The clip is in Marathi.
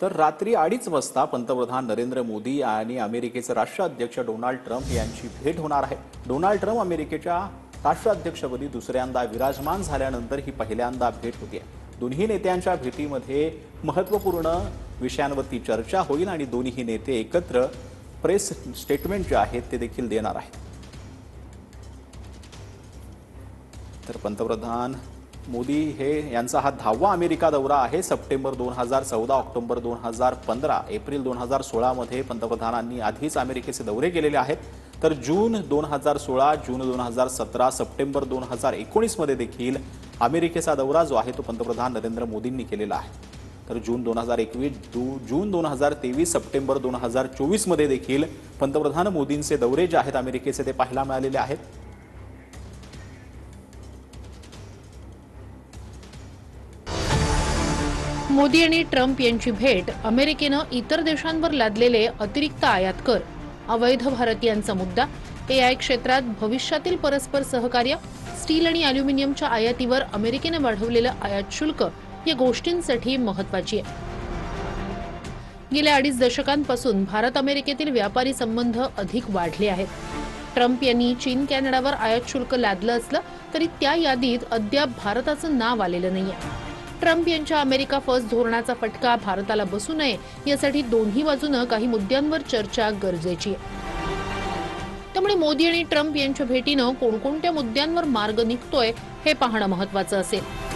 तर रात्री अडीच वाजता पंतप्रधान नरेंद्र मोदी आणि अमेरिकेचे राष्ट्राध्यक्ष डोनाल्ड ट्रम्प यांची भेट होणार आहे. डोनाल्ड ट्रम्प अमेरिकेच्या राष्ट्राध्यक्षपदी दुसऱ्यांदा विराजमान झाल्यानंतर ही पहिल्यांदा भेट होती. दोन्ही नेत्यांच्या भेटीमध्ये महत्त्वपूर्ण विषयांवरती चर्चा होईल आणि दोन्ही नेते एकत्र प्रेस स्टेटमेंट जे आहेत ते देखील देणार आहेत. तर पंतप्रधान मोदी हे यांचा हा दहावा अमेरिका दौरा आहे. सप्टेंबर दोन हजार चौदा ऑक्टोबर दोन हजार पंधरा एप्रिल दोन हजार सोळामध्ये पंतप्रधानांनी आधीच अमेरिकेचे दौरे केलेले आहेत. तर जून दोन हजार सोळा जून दोन हजार सतरा सप्टेंबर दोन हजार एकोणीसमध्ये देखील अमेरिकेचा दौरा जो आहे तो पंतप्रधान नरेंद्र मोदींनी केलेला आहे. तर जून दोन हजार एकवीस जून दोन हजार तेवीस सप्टेंबर दोन हजार चोवीसमध्ये देखील पंतप्रधान मोदींचे दौरे जे आहेत अमेरिकेचे ते पाहायला मिळालेले आहेत. मोदी आणि ट्रम्प यांची भेट अमेरिकेनं इतर देशांवर लादलेले अतिरिक्त आयात कर. अवैध भारतीयांचा मुद्दा एआय क्षेत्रात भविष्यातील परस्पर सहकार्य स्टील आणि अल्युमिनियमच्या आयातीवर अमेरिकेनं वाढवलेलं आयात शुल्क या गोष्टींसाठी महत्वाची आहे. गेल्या अडीच दशकांपासून भारत अमेरिकेतील व्यापारी संबंध अधिक वाढले आहेत. ट्रम्प यांनी चीन कॅनडावर आयात शुल्क लादलं असलं तरी त्या यादीत अद्याप भारताचं नाव आलेलं नाहीये. ट्रम्प यांच्या अमेरिका फर्स्ट धोरणाचा फटका भारताला बसू नये यासाठी दोन्ही बाजूनं काही मुद्द्यांवर चर्चा गरजेची आहे. त्यामुळे मोदी आणि ट्रम्प यांच्या भेटीनं कोणकोणत्या मुद्द्यांवर मार्ग निघतोय हे पाहणं महत्वाचं असेल.